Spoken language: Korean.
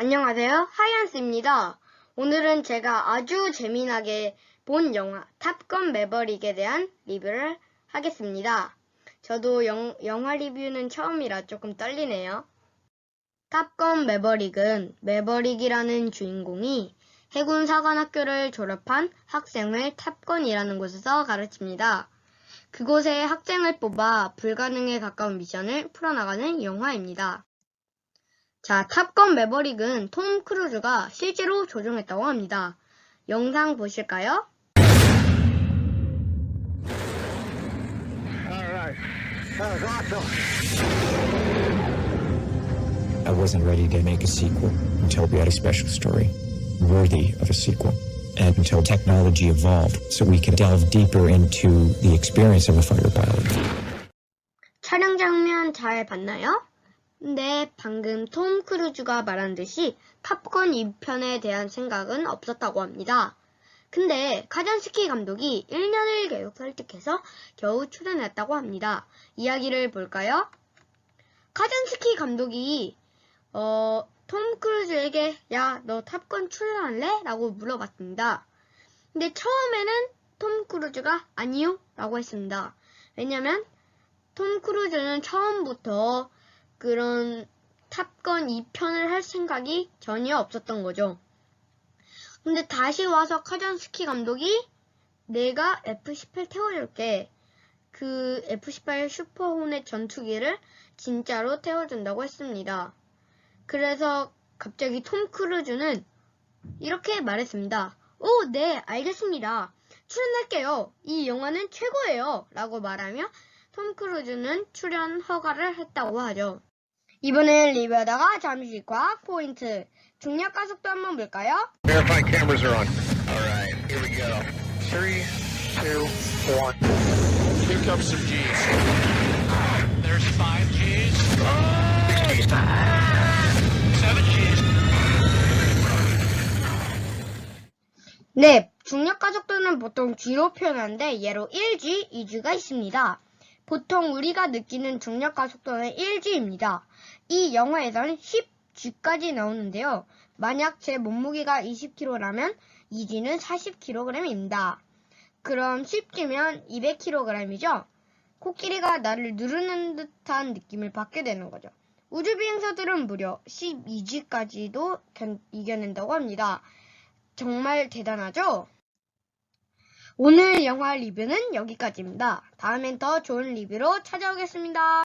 안녕하세요. 하이언스입니다. 오늘은 제가 아주 재미나게 본 영화 탑건 매버릭에 대한 리뷰를 하겠습니다. 저도 영, 영화 리뷰는 처음이라 조금 떨리네요. 탑건 매버릭은 매버릭이라는 주인공이 해군 사관학교를 졸업한 학생을 탑건이라는 곳에서 가르칩니다. 그곳에 학생을 뽑아 불가능에 가까운 미션을 풀어나가는 영화입니다. 자, 탑건 매버릭은 톰 크루즈가 실제로 조종했다고 합니다. 영상 보실까요? I wasn't ready to make a sequel until we had a special story worthy of a sequel. And until technology evolved so we could delve deeper into the experience of a fighter pilot. 촬영 장면 잘 봤나요? 근데 방금 톰 크루즈가 말한 듯이 탑건 2편에 대한 생각은 없었다고 합니다. 근데 카잔스키 감독이 1년을 계속 설득해서 겨우 출연했다고 합니다. 이야기를 볼까요? 카잔스키 감독이 어, 톰 크루즈에게 야, 너 탑건 출연할래? 라고 물어봤습니다. 근데 처음에는 톰 크루즈가 아니요? 라고 했습니다. 왜냐면 톰 크루즈는 처음부터 그런 탑건 2편을 할 생각이 전혀 없었던 거죠. 근데 다시 와서 카잔스키 감독이 내가 F-18 태워줄게. 그 F-18 슈퍼호넷 전투기를 진짜로 태워준다고 했습니다. 그래서 갑자기 톰 크루즈는 이렇게 말했습니다. 오, 네, 알겠습니다. 출연할게요. 이 영화는 최고예요. 라고 말하며 톰 크루즈는 출연 허가를 했다고 하죠. 이번엔 리뷰하다가 잠시 과학 포인트. 중력 가속도 한번 볼까요? Verifying cameras are on. Alright, here we go. Three, two, one. Here comes some G's. There's five G's. Seven G's. 네, 중력 가속도는 보통 G로 표현하는데 예로 1G, 2G가 있습니다. 보통 우리가 느끼는 중력 가속도는 1G입니다. 이 영화에선 10G까지 나오는데요. 만약 제 몸무게가 20kg라면 2G는 40kg입니다. 그럼 10G면 200kg이죠? 코끼리가 나를 누르는 듯한 느낌을 받게 되는 거죠. 우주 비행사들은 무려 12G까지도 이겨낸다고 합니다. 정말 대단하죠? 오늘 영화 리뷰는 여기까지입니다. 다음엔 더 좋은 리뷰로 찾아오겠습니다.